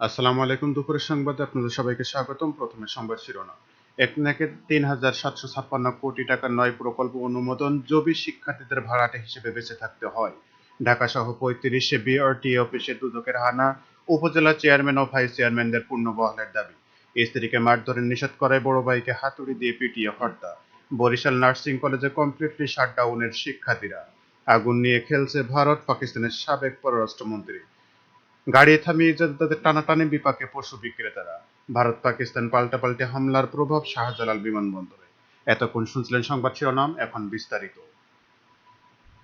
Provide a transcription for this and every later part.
আসসালামু আলাইকুম, দুপুরের সংবাদে আপনাদের সবাইকে স্বাগতম। প্রথমে সংবাদ শিরোনাম। একনাকে তিন হাজার সাতশো ছাপ্পান্ন কোটি টাকার নয় প্রকল্প অনুমোদন জবি শিক্ষার্থীদের ভাড়াটে হিসেবে বেঁচে থাকতে হয়। ঢাকা সহ পঁয়ত্রিশে বিআরটি অফিসে দুদকের হানা উপজেলা চেয়ারম্যান ও ভাইস চেয়ারম্যানদের পূর্ণ বহালের দাবি। স্ত্রীকে মারধরে নিষেধ করায় বড় ভাইকে হাতুড়ি দিয়ে পিটিয়ে হত্যা। বরিশাল নার্সিং কলেজে কমপ্লিটলি শাটডাউনের শিক্ষার্থীরা। আগুন নিয়ে খেলছে ভারত, পাকিস্তানের সাবেক পররাষ্ট্রমন্ত্রী। গাড়ি থামিয়ে তাদের টানাটানি বিপাকে পশু বিক্রেতারা, ভারত পাকিস্তান পাল্টাপাল্টি হামলার প্রভাব শাহজালাল বিমানবন্দরে। এতক্ষণ শুনছিলেন সংবাদ শিরোনাম, এখন বিস্তারিত।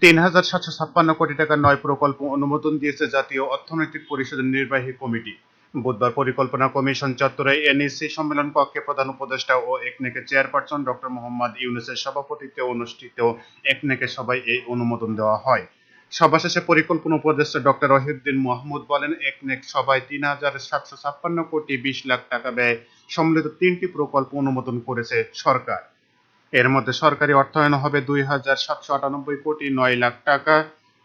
তিন হাজার সাতশো ছাপ্পান্ন কোটি টাকার নয় প্রকল্প অনুমোদন দিয়েছে জাতীয় অর্থনৈতিক পরিষদের নির্বাহী কমিটি। বুধবার পরিকল্পনা কমিশন চত্বরে এনইসি সম্মেলন কক্ষে প্রধান উপদেষ্টা ও একনেকে চেয়ারপারসন ডক্টর মোহাম্মদ ইউনুসের সভাপতিত্বে অনুষ্ঠিত একনেকে সবাই এই অনুমোদন দেওয়া হয়। সভা শেষে পরিকল্পনা উপদেষ্টা ডক্টর রহিউদ্দিন মাহমুদ বলেন একনেক সবাই তিন হাজার সাতশো ছাপ্পান্ন কোটি বিশ লাখ টাকা ব্যয় সম্মিলিত তিনটি প্রকল্প অনুমোদন করেছে সরকার। এর মধ্যে সরকারি অর্থায়ন হবে দুই হাজার সাতশো আটানব্বই কোটি নয় লাখ টাকা।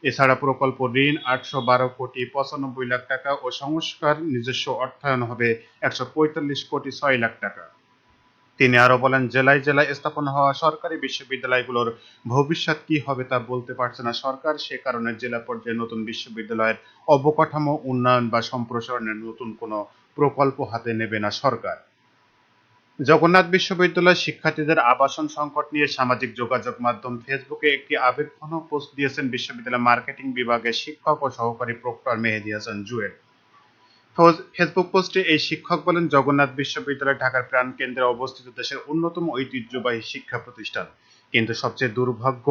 এছাড়া প্রকল্প ঋণ আটশো বারো কোটি পঁচানব্বই লাখ টাকা ও সংস্কার নিজস্ব অর্থায়ন হবে একশো পঁয়তাল্লিশ কোটি ছয় লাখ টাকা। তিনি আরও বলেন, জেলায় জেলায় স্থাপন হওয়া সরকারি বিশ্ববিদ্যালয়গুলোর ভবিষ্যৎ কি হবে তা বলতে পারছে না সরকার। সে কারণে জেলা পর্যায়ে নতুন বিশ্ববিদ্যালয়ের অবকাঠামো, উন্নয়ন বা সম্প্রসারণের নতুন কোনো প্রকল্প হাতে নেবে না সরকার। জগন্নাথ বিশ্ববিদ্যালয় শিক্ষার্থীদের আবাসন সংকট নিয়ে সামাজিক যোগাযোগ মাধ্যম ফেসবুকে একটি আবেগঘন পোস্ট দিয়েছেন বিশ্ববিদ্যালয় মার্কেটিং বিভাগের শিক্ষক ও সহকারী প্রক্টর মেহেদি হাসান জুয়েল। ফেসবুক পোস্টে এই শিক্ষক বলেন, জগন্নাথ বিশ্ববিদ্যালয় ঢাকার প্রাণকেন্দ্রে অবস্থিত দেশের অন্যতম ঐতিহ্যবাহী শিক্ষা প্রতিষ্ঠান। কিন্তু সবচেয়ে দুর্ভাগ্য,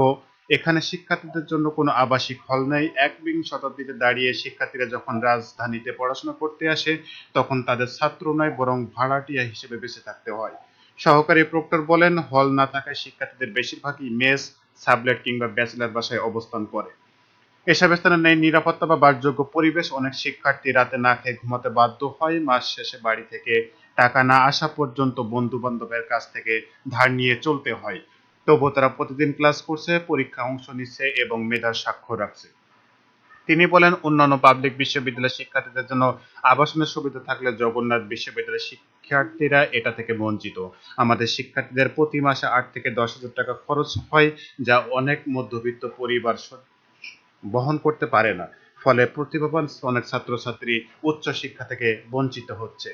এখানে শিক্ষার্থীদের জন্য কোনো আবাসিক হল নেই। একবিংশ শতাব্দীতে দাঁড়িয়ে শিক্ষার্থীরা যখন রাজধানীতে পড়াশোনা করতে আসে, তখন তাদের ছাত্র নয়, বরং ভাড়াটিয়া হিসেবে বেঁচে থাকতে হয়। সহকারী প্রক্টর বলেন, হল না থাকায় শিক্ষার্থীদের বেশিরভাগই মেস, সাবলেট কিংবা ব্যাচেলার বাসায় অবস্থান করে। এসব স্থানে নেই নিরাপত্তা বা বাসযোগ্য পরিবেশ অনেক শিক্ষার্থী রাতে না খেয়ে ঘুমাতে বাধ্য হয়। মাস শেষে বাড়ি থেকে টাকা না আসা পর্যন্ত বন্ধু বান্ধবের কাছ থেকে ধার নিয়ে চলতে হয়। তবুও তারা প্রতিদিন ক্লাস করছে পরীক্ষা অংশ নিচ্ছে এবং মেধার সাক্ষ্য রাখছে। তিনি বলেন, অন্যান্য পাবলিক বিশ্ববিদ্যালয়ের শিক্ষার্থীদের জন্য আবাসনের সুবিধা থাকলে জগন্নাথ বিশ্ববিদ্যালয়ের শিক্ষার্থীরা এটা থেকে বঞ্চিত। আমাদের শিক্ষার্থীদের প্রতি মাসে আট থেকে দশ হাজার টাকা খরচ হয়, যা অনেক মধ্যবিত্ত পরিবার বহন করতে পারে না। ফলে প্রতিভাবান অনেক ছাত্রছাত্রী উচ্চ শিক্ষা থেকে বঞ্চিত হচ্ছে।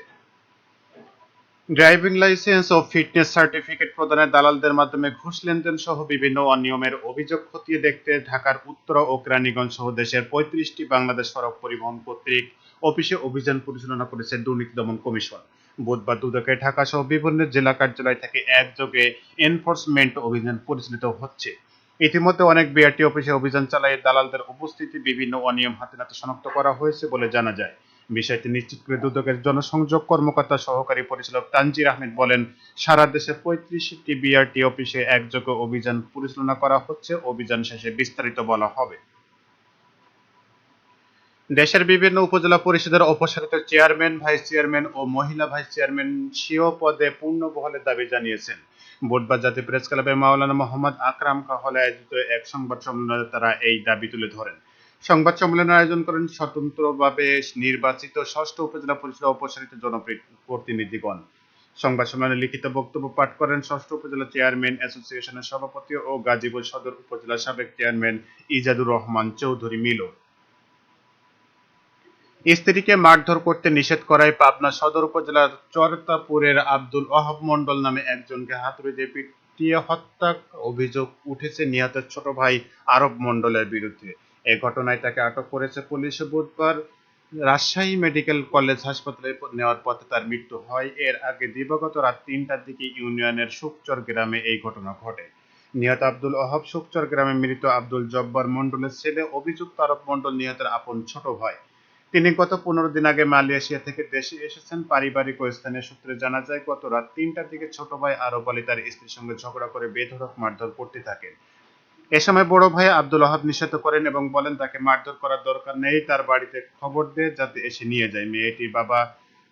ড্রাইভিং লাইসেন্স ও ফিটনেস সার্টিফিকেট প্রদানের দালালদের মাধ্যমে ঘুষ লেনদেন সহ বিভিন্ন অনিয়মের অভিযোগ খতিয়ে দেখতে ঢাকার উত্তর ও কেরানীগঞ্জ সহ দেশের পঁয়ত্রিশটি বাংলাদেশ সড়ক পরিবহন কর্তৃক অফিসে অভিযান পরিচালনা করেছে দুর্নীতি দমন কমিশন। বুধবার দুদকে ঢাকা সহ বিভিন্ন জেলা কার্যালয় থেকে একযোগে এনফোর্সমেন্ট অভিযান পরিচালিত হচ্ছে। ইতিমধ্যে অনেক বিআরটি অফিসে অভিযান চালিয়ে দালালদের উপস্থিতি বিভিন্ন অনিয়ম হাতে নাতে শনাক্ত করা হয়েছে বলে জানা যায়। বিষয়টি নিশ্চিত করে দুদকের জনসংযোগ কর্মকর্তা সহকারী পরিচালক তানজির আহমেদ বলেন, সারা দেশে পঁয়ত্রিশটি বিআরটি অফিসে একযোগে অভিযান পরিচালনা করা হচ্ছে, অভিযান শেষে বিস্তারিত বলা হবে। দেশের বিভিন্ন উপজেলা পরিষদের অপসারিত চেয়ারম্যান, ভাইস চেয়ারম্যান ও মহিলা ভাইস চেয়ারম্যান স্বীয় পদে পূর্ণ বহলের দাবি জানিয়েছেন। বুধবার জাতীয় প্রেস ক্লাবের মাওলানা মোহাম্মদ আকরাম হলে আয়োজিত এক সংবাদ সম্মেলনে তারা এই দাবি তুলে ধরেন। সংবাদ সম্মেলনের আয়োজন করেন স্বতন্ত্রভাবে নির্বাচিত ষষ্ঠ উপজেলা পরিষদ অপসারিত জনপ্রতিনিধিগণ সংবাদ সম্মেলনে লিখিত বক্তব্য পাঠ করেন ষষ্ঠ উপজেলা চেয়ারম্যান অ্যাসোসিয়েশনের সভাপতি ও গাজীপুর সদর উপজেলা সাবেক চেয়ারম্যান ইজাদুর রহমান চৌধুরী মিলন স্ত্রীকে মারধর করতে নিষেধ করায় পাবনা সদর উপজেলার চরতাপুরের আব্দুল ওহাব মন্ডল নামে একজনকে হাতুড়ি দিয়ে পিটিয়ে হত্যা অভিযোগ উঠেছে নিহতের ছোট ভাই আরব মন্ডলের বিরুদ্ধে। এ ঘটনায় তাকে আটক করেছে পুলিশ। বুধবার রাজশাহী মেডিকেল কলেজ হাসপাতালে নেওয়ার পথে তার মৃত্যু হয়। এর আগে দিবাগত রাত তিনটার দিকে ইউনিয়নের সুকচর গ্রামে এই ঘটনা ঘটে। নিহত আব্দুল ওহাব সুকচর গ্রামে মৃত আব্দুল জব্বার মন্ডলের ছেলে, অভিযুক্ত আরব মন্ডল নিহতের আপন ছোট ভাই। তিনি গত পনেরো দিন আগে মালয়েশিয়া থেকে দেশে এসেছেন। পারিবারিক ও স্থানীয় সূত্রে জানা যায়, গত রাত তিনটার দিকে ছোট ভাই আরব আলী তার স্ত্রীর সঙ্গে ঝগড়া করে বেধরক মারধর করতে থাকেন এ সময় বড় ভাই আব্দুল ওহাব নিষেধ করেন এবং বলেন, তাকে মারধর করার দরকার নেই, তার বাড়িতে খবর দে যাতে এসে নিয়ে যায়। মেয়েটির বাবা,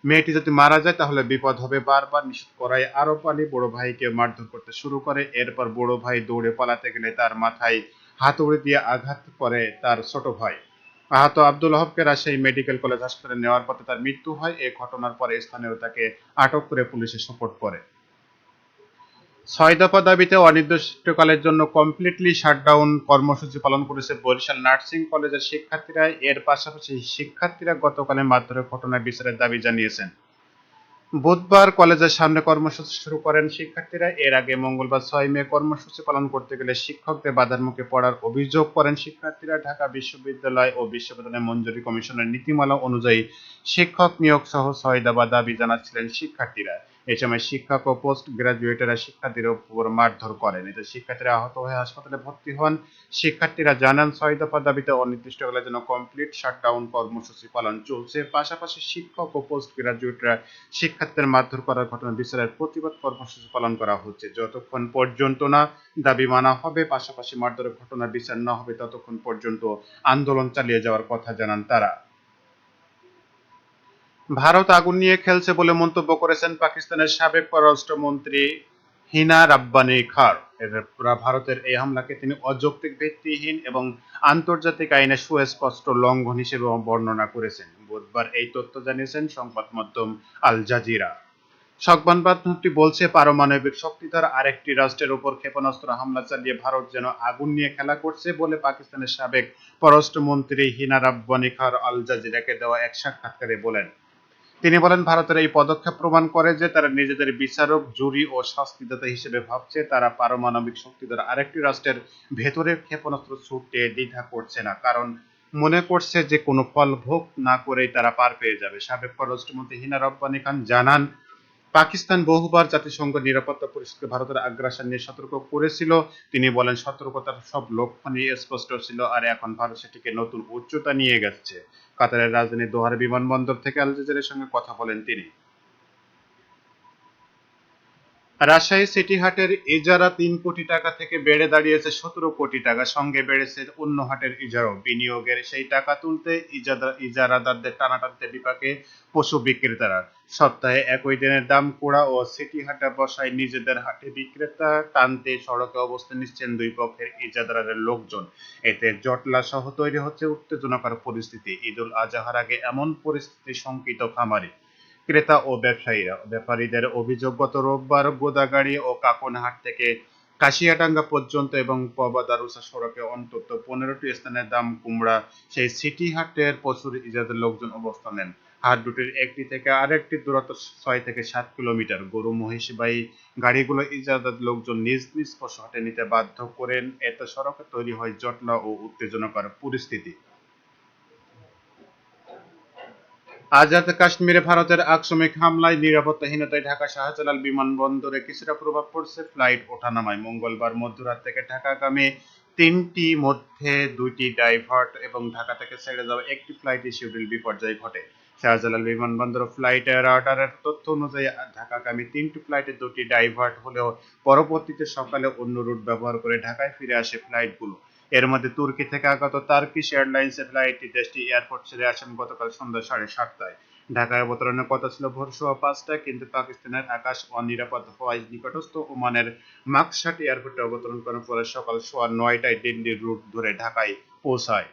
মেয়েটি যদি মারা যায় তাহলে বিপদ হবে। বারবার নিষেধ করায় আরব আলী বড় ভাইকে মারধর করতে শুরু করে। এরপর বড় ভাই দৌড়ে পালাতে গেলে তার মাথায় হাতুড়ি দিয়ে আঘাত করে তার ছোট ভাই। আহত আব্দুল হককে রাজশাহী মেডিকেল কলেজ হাসপাতালে নেওয়ার পথে তার মৃত্যু হয়। এই ঘটনার পরে স্থানীয় তাকে আটক করে পুলিশে সোপর্দ করে। ছয় দফা দাবিতে অনির্দিষ্টকালের জন্য কমপ্লিটলি শাটডাউন কর্মসূচি পালন করেছে বরিশাল নার্সিং কলেজের শিক্ষার্থীরা। এর পাশাপাশি শিক্ষার্থীরা গতকালের মাধ্যমে ঘটনায় বিচারের দাবি জানিয়েছেন। বুধবার কলেজের সামনে কর্মসূচি শুরু করেন শিক্ষার্থীরা। এর আগে মঙ্গলবার ছয় মে কর্মসূচি পালন করতে গেলে শিক্ষকদের বাধার মুখে পড়ার অভিযোগ করেন শিক্ষার্থীরা। ঢাকা বিশ্ববিদ্যালয় ও বিশ্ববিদ্যালয় মঞ্জুরি কমিশনের নীতিমালা অনুযায়ী শিক্ষক নিয়োগ সহ ছয় দফা দাবি জানাচ্ছিলেন শিক্ষার্থীরা। এ সময় শিক্ষক ও পোস্ট গ্রাজুয়েটেরা শিক্ষার্থীদের উপর মারধর করেন। এতে শিক্ষার্থীরা আহত হয়ে হাসপাতালে ভর্তি হন। শিক্ষার্থীরা জানান, ছয় দফা দাবিতে অনির্দিষ্টকালের জন্য কমপ্লিট শাটডাউন কর্মসূচি পালন চলছে। পাশাপাশি শিক্ষক ও পোস্ট গ্রাজুয়েটরা শিক্ষার্থীদের মারধর করার ঘটনা বিচারের প্রতিবাদ কর্মসূচি পালন করা হচ্ছে। যতক্ষণ পর্যন্ত না দাবি মানা হবে, পাশাপাশি মারধরের ঘটনা বিচার না হবে, ততক্ষণ পর্যন্ত আন্দোলন চালিয়ে যাওয়ার কথা জানান তারা। ভারত আগুন নিয়ে খেলছে বলে মন্তব্য করেছেন পাকিস্তানের সাবেক পররাষ্ট্রমন্ত্রী হিনা রাব্বানি খার। ভারতের এই হামলাকে তিনি অযৌক্তিক ভিত্তিহীন এবং আন্তর্জাতিক আইনে সুস্পষ্ট লঙ্ঘন হিসেবে বর্ণনা করেছেন। বুধবার এই তথ্য জানিয়েছেন সংবাদ মাধ্যম আল জাজিরা। সংবাদ মাধ্যমটি বলছে, পারমাণবিক শক্তিধর আরেকটি রাষ্ট্রের উপর ক্ষেপণাস্ত্র হামলা চালিয়ে ভারত যেন আগুন নিয়ে খেলা করছে বলে পাকিস্তানের সাবেক পররাষ্ট্রমন্ত্রী হিনা রাব্বানি খার আল জাজিরাকে দেওয়া এক সাক্ষাৎকারে বলেন। তিনি বলেন, ভারতের এই পদক্ষেপ প্রমাণ করে যে তারা নিজেদের বিচারক, জুরি ও শাস্তিদাতা হিসেবে ভাবছে। তারা পারমাণবিক শক্তিধর আরেকটি রাষ্ট্রের ভেতরে ক্ষেপণাস্ত্র ছুটতে দ্বিধা করছে না। কারণ মনে করছে যে কোনো ফল ভোগ না করেই তারা পার পেয়ে যাবে। সাবেক পররাষ্ট্রমন্ত্রী হিনা রব্বানি খান জানান, পাকিস্তান বহুবার জাতিসংঘ নিরাপত্তা পরিষদকে ভারতের আগ্রাসন নিয়ে সতর্ক করেছিল। তিনি বলেন, সতর্কতার সব লক্ষণই স্পষ্ট ছিল আর এখন ভারত সেটিকে নতুন উচ্চতা নিয়ে গেছে। কাতারের রাজধানী দোহার বিমানবন্দর থেকে আল সঙ্গে কথা বলেন তিনি। রাজশাহী সিটি হাটের ইজারা তিন কোটি টাকা থেকে বেড়ে দাঁড়িয়েছে সতেরো কোটি টাকা, সঙ্গে বেড়েছে অন্য হাটের ইজারাও। বিনিয়োগের সেই টাকা তুলতে ইজারাদারদের টানাটানতে বিপাকে পশু বিক্রেতারা। সপ্তাহে একই দিনের দাম কুড়া ও সিটি হাটে বসায় নিজেদের হাটে বিক্রেতা টানতে সড়কে অবস্থান নিচ্ছেন দুই পক্ষের ইজাদারের লোকজন। এতে জটলা সহ তৈরি হচ্ছে উত্তেজনাকর পরিস্থিতি। ঈদুল আজহার আগে এমন পরিস্থিতি শঙ্কিত খামারে। ক্রেতা ও ব্যবসায়ীরা। ব্যাপারীদের অভিযোগ গত রোববার গোদাগাড়ি ও কাকনহাট থেকে কাশিয়াডাঙ্গা পর্যন্ত এবং পবাদারুসা সড়কে অন্তত পনেরোটি স্থানের দাম কুমড়া, সেই সিটি হাটের প্রচুর ইজাদের লোকজন অবস্থান নেন। হাট দুটির একটি থেকে আরেকটি দূরত্ব ছয় থেকে সাত কিলোমিটার। গরু মহিষবাহী গাড়িগুলো ইজাদার লোকজন নিজ নিজ পশু হাটে নিতে বাধ্য করেন। এতে সড়কে তৈরি হয় জটলা ও উত্তেজনাকর পরিস্থিতি। আজাদ কাশ্মীরে ভারতের আকস্মিক হামলায় নিরাপত্তাহীনতায় ঢাকা শাহজালাল বিমানবন্দরে কিছুটা প্রভাব পড়ছে। ফ্লাইট ওঠানামায় মঙ্গলবার মধ্যরাত থেকে ঢাকাগামী তিনটি মধ্যে দুইটি ডাইভার্ট এবং ঢাকা থেকে ছেড়ে যাওয়া একটি ফ্লাইটে শিডিউল বিপর্যয় ঘটে। শাহজালাল বিমানবন্দর ফ্লাইট রাডারের তথ্য অনুযায়ী ঢাকাগামী তিনটি ফ্লাইটে দুটি ডাইভার্ট হলেও পরবর্তীতে সকালে অন্য রুট ব্যবহার করে ঢাকায় ফিরে আসে ফ্লাইটগুলো। এর মধ্যে তুর্কি থেকে আগত তার্কিশ এয়ারলাইন্সের ফ্লাইটটি দেশটি এয়ারপোর্ট ছেড়ে আসেন গতকাল সন্ধ্যা সাড়ে সাতটায়। ঢাকায় অবতরণের কথা ছিল ভোর সোয়া পাঁচটায়, কিন্তু পাকিস্তানের আকাশ অনিরাপদ হওয়ায় নিকটস্থ ওমানের মাকসাট এয়ারপোর্টে অবতরণ করার পরে সকাল সোয়া নয়টায় দিল্লির রুট ধরে ঢাকায় পৌঁছায়।